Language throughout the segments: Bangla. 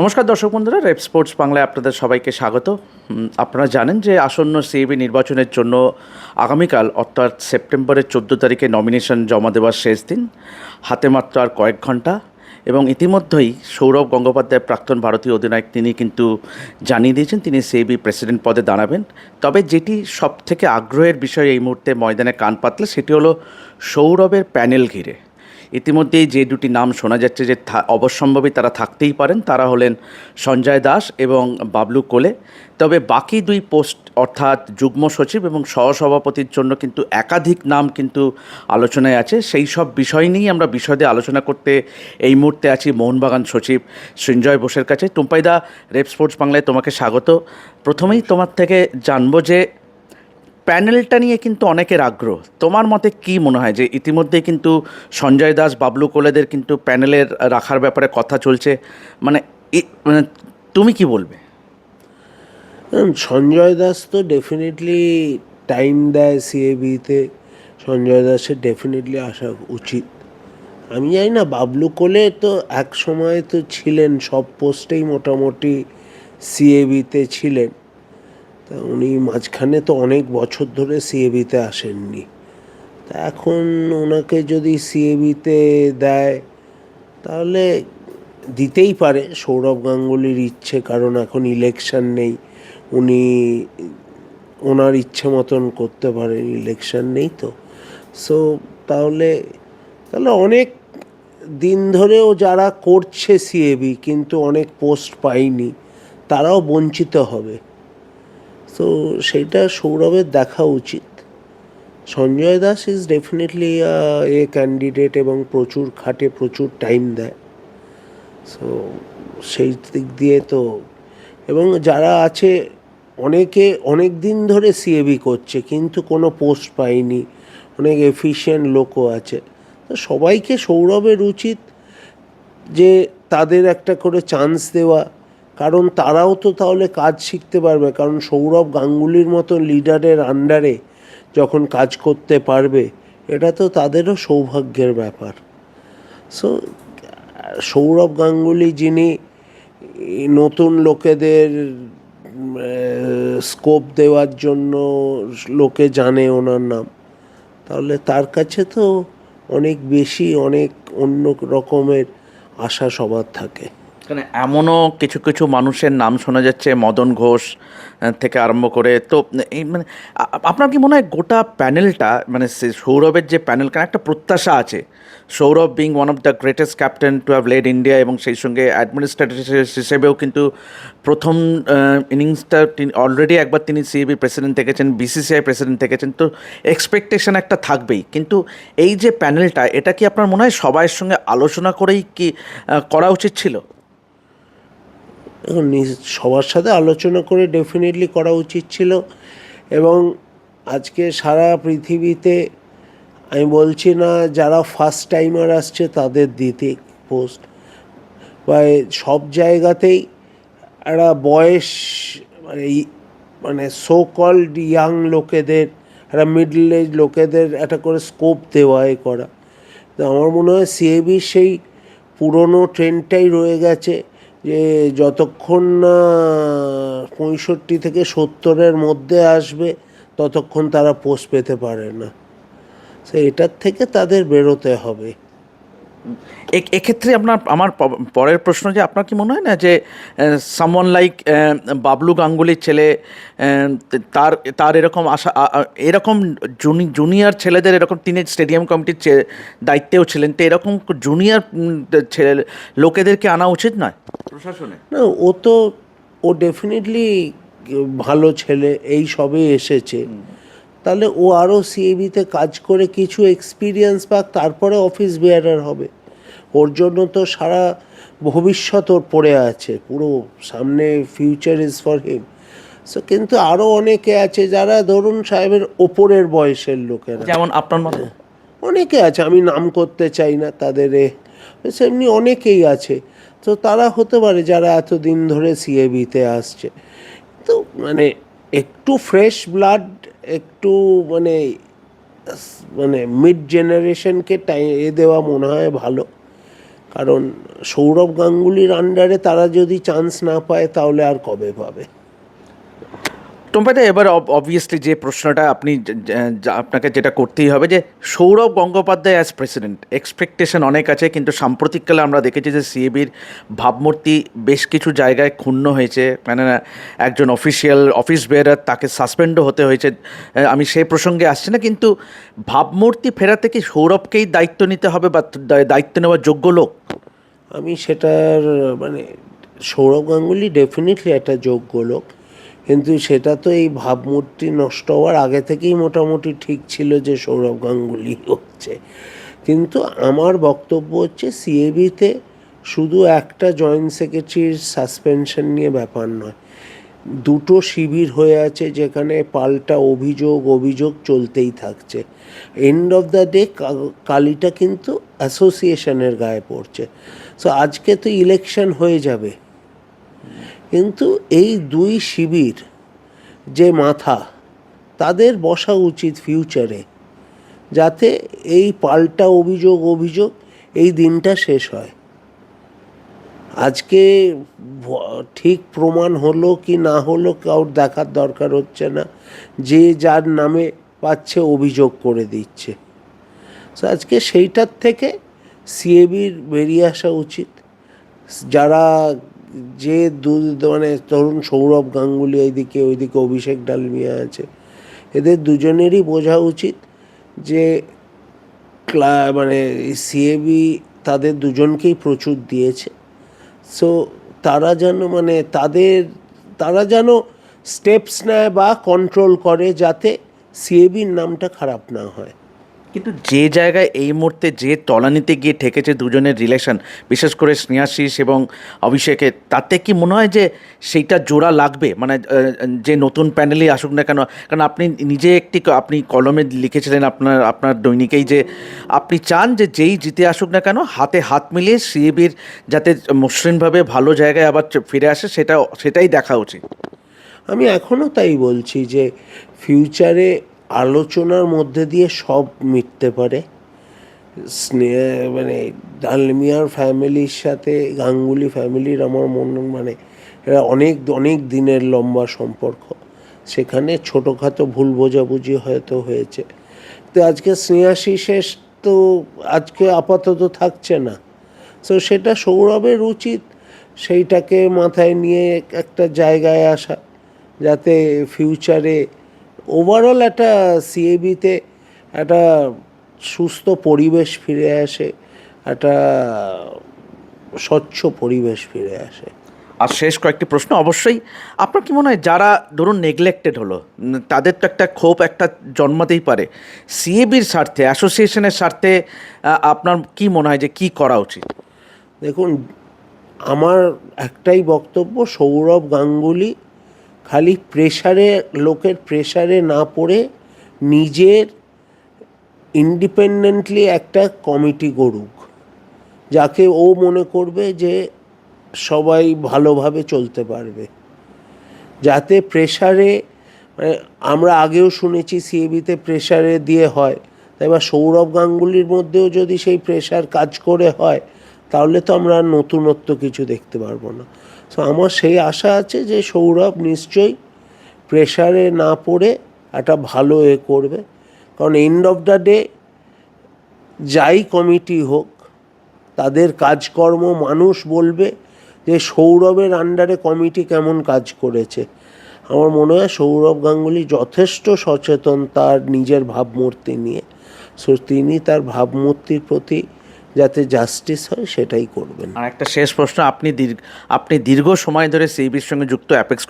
নমস্কার দর্শক বন্ধুরা, রেপ স্পোর্টস বাংলায় আপনাদের সবাইকে স্বাগত। আপনারা জানেন যে আসন্ন সিএবি নির্বাচনের জন্য আগামীকাল, অর্থাৎ সেপ্টেম্বরের চোদ্দ তারিখে নমিনেশন জমা দেওয়ার শেষ দিন। হাতে মাত্র আর কয়েক ঘণ্টা এবং ইতিমধ্যেই সৌরভ গঙ্গোপাধ্যায়, প্রাক্তন ভারতীয় অধিনায়ক, তিনি কিন্তু জানিয়ে দিয়েছেন, তিনি সিএবি প্রেসিডেন্ট পদে দাঁড়াবেন। তবে যেটি সব থেকে আগ্রহের বিষয় এই মুহূর্তে ময়দানে কান পাতলে, সেটি হলো সৌরভের প্যানেল ঘিরে। ইতিমধ্যেই যে দুটি নাম শোনা যাচ্ছে যে অবশ্যম্ভাবী তারা থাকতেই পারেন, তারা হলেন সঞ্জয় দাস এবং বাবলু কোলে। তবে বাকি দুই পোস্ট অর্থাৎ যুগ্ম সচিব এবং সহসভাপতির জন্য কিন্তু একাধিক নাম কিন্তু আলোচনায় আছে। সেই সব বিষয় নিয়েই আমরা বিশদে আলোচনা করতে এই মুহূর্তে আছি মোহনবাগান সচিব সঞ্জয় বোসের কাছে। টুম্পাইদা রেপ স্পোর্টস বাংলায় তোমাকে স্বাগত। প্রথমেই তোমার থেকে জানব যে প্যানেলটা নিয়ে কিন্তু অনেকের আগ্রহ। তোমার মতে কি মনে হয় যে ইতিমধ্যেই কিন্তু সঞ্জয় দাস, বাবলু কোলেদের কিন্তু প্যানেলের রাখার ব্যাপারে কথা চলছে? মানে মানে তুমি কি বলবে? সঞ্জয় দাস তো ডেফিনেটলি টাইম দেয় সিএবিতে সঞ্জয় দাসের ডেফিনেটলি আসা উচিত। আমি জানি না, বাবলু কোলে তো এক সময় তো ছিলেন, সব পোস্টেই মোটামুটি সিএবিতে ছিলেন। তা উনি মাঝখানে তো অনেক বছর ধরে সিএবিতে আসেননি। তা এখন ওনাকে যদি সিএবিতে দেয়, তাহলে দিতেই পারে সৌরভ গাঙ্গুলির ইচ্ছে, কারণ এখন ইলেকশন নেই। উনি ওনার ইচ্ছে মতন করতে পারেন ইলেকশন নেই তো। সো তাহলে তাহলে অনেক দিন ধরেও যারা করছে সিএবি কিন্তু অনেক পোস্ট পায়নি, তারাও বঞ্চিত হবে। তো সেইটা সৌরভের দেখা উচিত। Sanjay Das is definitely a candidate এবং প্রচুর খাটে প্রচুর টাইম দেয়। সো সেই দিক দিয়ে তো, এবং যারা আছে, অনেকে অনেক দিন ধরে সিএবি করছে, কিন্তু কোনো পোস্ট পায়নি, অনেক এফিশিয়েন্ট লোকও আছে। তো সবাইকে সৌরভের উচিত যে তাদের একটা করে চান্স দেওয়া কারণ তারাও তো তাহলে কাজ শিখতে পারবে। কারণ সৌরভ গাঙ্গুলির মতো লিডারের আন্ডারে যখন কাজ করতে পারবে, এটা তো তাদেরও সৌভাগ্যের ব্যাপার। সো সৌরভ গাঙ্গুলি যিনি নতুন লোকেদের স্কোপ দেওয়ার জন্য লোকে জানে ওনার নাম, তাহলে তার কাছে তো অনেক বেশি, অনেক অন্য রকমের আশা সবার থাকে। মানে এমনও কিছু কিছু মানুষের নাম শোনা যাচ্ছে, মদন ঘোষ থেকে আরম্ভ করে। তো, এই মানে আপনার কি মনে হয় গোটা প্যানেলটা মানে সৌরভের যে প্যানেল, কারণ একটা প্রত্যাশা আছে। Sourav being one of the greatest captain to have led India এবং সেই সঙ্গে অ্যাডমিনিস্ট্রেটর হিসেবেও কিন্তু প্রথম ইনিংসটা অলরেডি একবার তিনি সিএবি প্রেসিডেন্ট থেকেছেন বিসিসিআই প্রেসিডেন্ট থেকেছেন, তো এক্সপেকটেশন একটা থাকবেই। কিন্তু এই যে প্যানেলটা, এটা কি আপনার মনে হয় সবাইয়ের সঙ্গে আলোচনা করেই কি করা উচিত ছিল? এখন সবার সাথে আলোচনা করে ডেফিনেটলি করা উচিত ছিল। এবং আজকে সারা পৃথিবীতে আমি বলছি না, যারা ফার্স্ট টাইমার আসছে তাদের দিতে পোস্ট বা সব জায়গাতেই একটা বয়স মানে মানে সো কল্ড ইয়াং লোকেদের, একটা মিডল এজ লোকেদের একটা করে স্কোপ দেওয়া এ করা। তো আমার মনে হয় সিএবি সেই পুরনো ট্রেন্ডটাই রয়ে গেছে। যে যতক্ষণ না পঁয়ষট্টি থেকে সত্তরের মধ্যে আসবে, ততক্ষণ তারা পোস্ট পেতে পারে না। সে এটার থেকে তাদের বেরোতে হবে। এক্ষেত্রে আপনার আমার পরের প্রশ্ন যে আপনার কি মনে হয় না যে সামওয়ান লাইক বাবলু গাঙ্গুলির ছেলে তার তার এরকম আশা এরকম জুনিয়র ছেলেদের এরকম তিনি স্টেডিয়াম কমিটির দায়িত্বেও ছিলেন তো এরকম জুনিয়র ছেলে লোকেদেরকে আনা উচিত নয়? প্রশাসনে? না ও তো ও ডেফিনেটলি ভালো ছেলে এই সবে এসেছে। তাহলে ও আরও সিএবিতে কাজ করে কিছু এক্সপিরিয়েন্স পাক তারপরে অফিস বেয়ারার হবে। ওর জন্য তো সারা ভবিষ্যৎ ওর পড়ে আছে পুরো সামনে future is for him so কিন্তু আরও অনেকে আছে যারা ধরুন সাহেবের ওপরের বয়সের লোকেরা। যেমন আপনার মতো? অনেকে আছে আমি নাম করতে চাই না তাদের সেমনি অনেকেই আছে। তো তারা হতে পারে যারা এতদিন ধরে সিএবিতে আসছে। তো মানে একটু ফ্রেশ ব্লাড একটু মানে মানে মিড জেনারেশনকে টাই এ দেওয়া মনে হয় ভালো। কারণ সৌরভ গাঙ্গুলির আন্ডারে তারা যদি চান্স না পায় তাহলে আর কবে পাবে? টম্পাইদা এবার অবভিয়াসলি যে প্রশ্নটা আপনি আপনাকে যেটা করতেই হবে যে Sourav Gangopadhyay as president expectation অনেক আছে, কিন্তু সাম্প্রতিককালে আমরা দেখেছি যে সিএবির ভাবমূর্তি বেশ কিছু জায়গায় ক্ষুণ্ণ হয়েছে। মানে একজন অফিসিয়াল অফিস বেয়ারার তাকে সাসপেন্ডও হতে হয়েছে। আমি সেই প্রসঙ্গে আসছি না, কিন্তু ভাবমূর্তি ফেরাতে কি সৌরভকেই দায়িত্ব নিতে হবে বা দায়িত্ব নেওয়ার যোগ্য লোক? আমি সেটার মানে সৌরভ গাঙ্গুলি ডেফিনেটলি একটা যোগ্য লোক। কিন্তু সেটা তো এই ভাবমূর্তি নষ্ট হওয়ার আগে থেকেই মোটামুটি ঠিক ছিল যে সৌরভ গাঙ্গুলি হচ্ছে। কিন্তু আমার বক্তব্য হচ্ছে সিএবিতে শুধু একটা জয়েন্ট সেক্রেটারির সাসপেনশন নিয়ে ব্যাপার নয়। দুটো শিবির হয়ে আছে যেখানে পাল্টা অভিযোগ অভিযোগ চলতেই থাকছে। এন্ড অফ দ্য ডে কালিটা কিন্তু অ্যাসোসিয়েশনের গায়ে পড়ছে। সো আজকে তো ইলেকশন হয়ে যাবে। কিন্তু এই দুই শিবির যে মাথা, তাদের বসা উচিত ফিউচারে যাতে এই পাল্টা অভিযোগ অভিযোগ এই দিনটা শেষ হয়। আজকে ঠিক প্রমাণ হলো কি না হলো কাউর দেখার দরকার হচ্ছে না, যে যার নামে পাচ্ছে অভিযোগ করে দিচ্ছে। আজকে সেইটার থেকে সিএবির বেরিয়ে আসা উচিত। যারা যে দু মানে ধরুন সৌরভ গাঙ্গুলি এইদিকে, ওইদিকে অভিষেক ডালমিয়া আছে, এদের দুজনেরই বোঝা উচিত যে ক্লা মানে সিএবি তাদের দুজনকেই প্রচুর দিয়েছে। সো তারা যেন মানে তাদের, তারা যেন স্টেপস নেয় বা কন্ট্রোল করে যাতে সিএবির নামটা খারাপ না হয়। কিন্তু যে জায়গায় এই মুহূর্তে যে তলানিতে গিয়ে ঠেকেছে দুজনের রিলেশন, বিশেষ করে স্নেহাশিস এবং অভিষেকের তাতে কি মনে হয় যে সেইটা জোড়া লাগবে? মানে যে নতুন প্যানেলই আসুক না কেন, কারণ আপনি নিজে একটি আপনি কলমে লিখেছিলেন আপনার আপনার দৈনিকেই যে আপনি চান যে যেই জিতে আসুক না কেন, হাতে হাত মিলিয়ে সিএবির যাতে মসৃণভাবে ভালো জায়গায় আবার ফিরে আসে, সেটা, সেটাই দেখা উচিত। আমি এখনও তাই বলছি যে ফিউচারে আলোচনার মধ্যে দিয়ে সব মিটতে পারে। মানে ডালমিয়ার ফ্যামিলির সাথে, গাঙ্গুলি ফ্যামিলির আমার মনে মানে এরা অনেক অনেক দিনের লম্বা সম্পর্ক। সেখানে ছোটোখাটো ভুল বোঝাবুঝি হয়তো হয়েছে। তো আজকে স্নেহাশিসের তো আজকে আপাতত থাকছে না। তো সেটা সৌরভের উচিত। সেইটাকে মাথায় নিয়ে একটা জায়গায় আসা। যাতে ফিউচারে ওভারঅল একটা সিএবিতে একটা সুস্থ পরিবেশ ফিরে আসে একটা স্বচ্ছ পরিবেশ ফিরে আসে। আর শেষ কয়েকটি প্রশ্ন অবশ্যই আপনার কি মনে হয় যারা ধরুন নেগলেক্টেড হলো তাদের তো একটা ক্ষোভ একটা জন্মাতেই পারে সিএবির স্বার্থে অ্যাসোসিয়েশনের স্বার্থে আপনার কি মনে হয় যে কি করা উচিত? দেখুন আমার একটাই বক্তব্য সৌরভ গাঙ্গুলি খালি প্রেশারে, লোকের প্রেশারে না পড়ে নিজের ইন্ডিপেন্ডেন্টলি একটা কমিটি গড়ুক, যাকে ও মনে করবে যে সবাই ভালোভাবে চলতে পারবে। যাতে প্রেশারে মানে আমরা আগেও শুনেছি সিএবিতে প্রেশারে দিয়ে হয়, তাই এবার সৌরভ গাঙ্গুলির মধ্যেও যদি সেই প্রেশার কাজ করে হয়, তাহলে তো আমরা নতুনত্ব কিছু দেখতে পারব না। সো আমার সেই আশা আছে যে সৌরভ নিশ্চয়ই প্রেশারে না পড়ে একটা ভালো এ করবে। কারণ এন্ড অফ দ্য ডে যাই কমিটি হোক, তাদের কাজকর্ম মানুষ বলবে যে সৌরভের আন্ডারে কমিটি কেমন কাজ করেছে। আমার মনে হয় সৌরভ গাঙ্গুলি যথেষ্ট সচেতন তার নিজের ভাবমূর্তি নিয়ে। সো তিনি তার ভাবমূর্তির প্রতি যাতে জাস্টিস হয় সেটাই করবেন। আর একটা শেষ প্রশ্ন আপনি দীর্ঘ আপনি দীর্ঘ সময় ধরে সিএবির সঙ্গে যুক্ত অ্যাপেক্স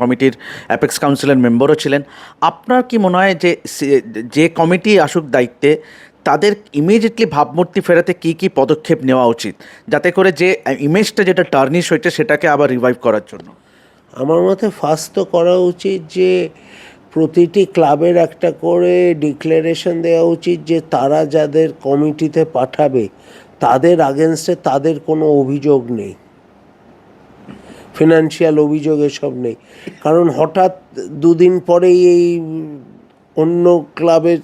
কমিটির অ্যাপেক্স কাউন্সিলের মেম্বারও ছিলেন। আপনার কি মনে হয় যে যে কমিটি আসুক দায়িত্বে তাদের ইমিডিয়েটলি ভাবমূর্তি ফেরাতে কী কী পদক্ষেপ নেওয়া উচিত? যাতে করে যে ইমেজটা যেটা টার্নিশ হয়েছে সেটাকে আবার রিভাইভ করার জন্য। আমার মতে ফার্স্ট তো করা উচিত যে প্রতিটি ক্লাবের একটা করে ডিক্লারেশন দেওয়া উচিত যে তারা যাদের কমিটিতে পাঠাবে, তাদের আগেনস্টে তাদের কোনো অভিযোগ নেই। ফিনান্সিয়াল অভিযোগ এসব নেই। কারণ হঠাৎ দুদিন পরেই এই অন্য ক্লাবের,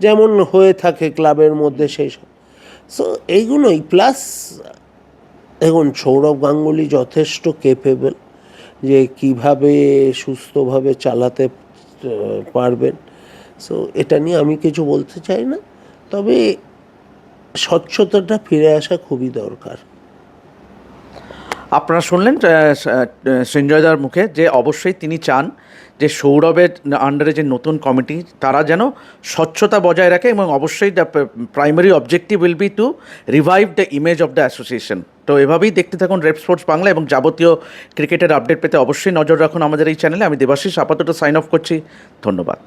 যেমন হয়ে থাকে ক্লাবের মধ্যে সেই সব। সো এইগুলোই। প্লাস এখন সৌরভ গাঙ্গুলি যথেষ্ট কেপেবল যে কীভাবে সুস্থভাবে চালাতে পারবেন। সো এটা নিয়ে আমি কিছু বলতে চাই না। তবে স্বচ্ছতাটা ফিরে আসা খুবই দরকার। আপনারা শুনলেন সঞ্জয়দার মুখে যে অবশ্যই তিনি চান যে সৌরভের আন্ডারে যে নতুন কমিটি তারা যেন স্বচ্ছতা বজায় রাখে এবং অবশ্যই the primary objective will be to revive the image of the association তো এভাবেই দেখতে থাকুন রেড স্পোর্টস বাংলা এবং যাবতীয় ক্রিকেটের আপডেট পেতে অবশ্যই নজর রাখুন আমাদের এই চ্যানেলে আমি দেবাশিস, আপাতত সাইন অফ করছি। ধন্যবাদ।